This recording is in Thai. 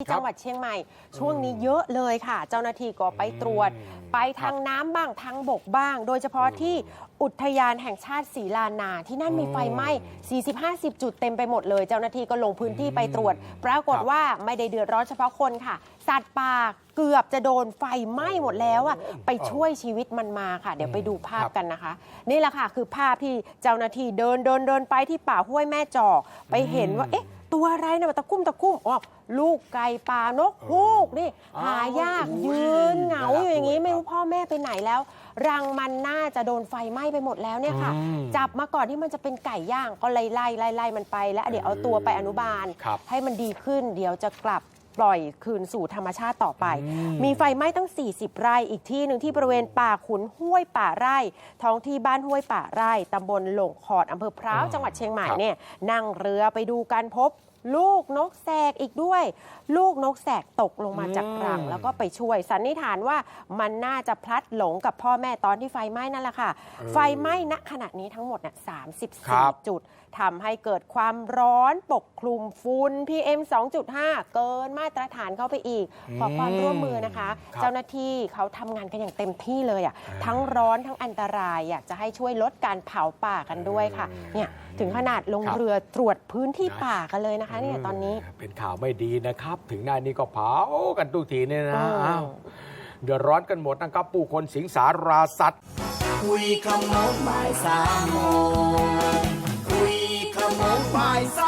ที่จังหวัดเชียงใหม่ ช่วงนี้เยอะเลยค่ะ เจ้าหน้าที่ก็ไปตรวจอืมไปทางน้ำบ้างทางบกบ้าง โดยเฉพาะที่อุทยานแห่งชาติศรีลานา ที่นั่นมีไฟไหม้ 40-50 จุดเต็มไปหมดเลย เจ้าหน้าที่ก็ลงพื้นที่ไปตรวจ ปรากฏครับว่าไม่ได้เดือดร้อนเฉพาะคนค่ะ สัตว์ป่าเกือบจะโดนไฟไหม้หมดแล้วอะไปช่วยชีวิตมันมาค่ะ เดี๋ยวไปดูภาพครับกันนะคะ นี่แหละค่ะ คือภาพที่เจ้าหน้าที่เดินเดินเดินไปที่ป่าห้วยแม่จอกไปเห็นว่าเอ๊ะ ตัวอะไรนะตะคุ่มตะคุ่มอ๋อลูกไก่ป่านกฮูกนี่อ้าวหายากอุ้ยยืนเหงาอยู่อย่างนี้น่ารักไม่รู้ด้วยครับพ่อแม่ไปไหนแล้ว รังมันน่าจะโดนไฟไหม้ไปหมดแล้วเนี่ยค่ะอืมจับมาก่อนที่มันจะเป็นไก่ย่างก็ไล่ไล่ไล่ไล่มันไป แล้วเดี๋ยวเอาตัวไปอนุบาลครับให้มันดีขึ้นเดี๋ยวจะกลับ ปล่อยคืนสู่ธรรมชาติต่อไปอืมมีไฟไหม้ตั้ง 40 ไร่ อีกที่หนึ่งที่บริเวณป่าขุนห้วยป่าไร่ ท้องที่บ้านห้วยป่าไร่ตำบลหลงขอดอำเภอพร้าวอ่าจังหวัดเชียงใหม่ครับเนี่ยนั่งเรือไปดูกันพบลูกนกแสกอีกด้วย ลูกนกแสกตกลงมาจากรังอืมแล้วก็ไปช่วยสันนิษฐานว่ามันน่าจะพลัดหลงกับพ่อแม่ตอนที่ไฟไหม้นั่นแหละค่ะ ไฟไหม้ณขณะนี้ทั้งหมดเนี่ยครับ34จุดทำให้เกิดความร้อนปกคลุมฝุ่น PM 2.5 เกินมาตรฐานเข้าไปอีก ขอความร่วมมือนะคะครับเจ้าหน้าที่เขาทำงานกันอย่างเต็มที่เลยอะอ่าทั้งร้อนทั้งอันตรายอยากจะให้ช่วยลดการเผาป่ากันด้วยค่ะอืมเนี่ยถึงขนาดลงครับเรือตรวจพื้นที่นะป่ากันเลยนะคะเนี่ยตอนนี้ เป็นข่าวไม่ดีนะครับ ถึงหน้านี้ก็เผากันทุกทีเนี่ยนะอืมอ้าวเดือดร้อนกันหมดนะครับ ผู้คนสิงสาราสัตว์คุยขโมงบ่ายสามโมงคุยขโมงบ่ายสา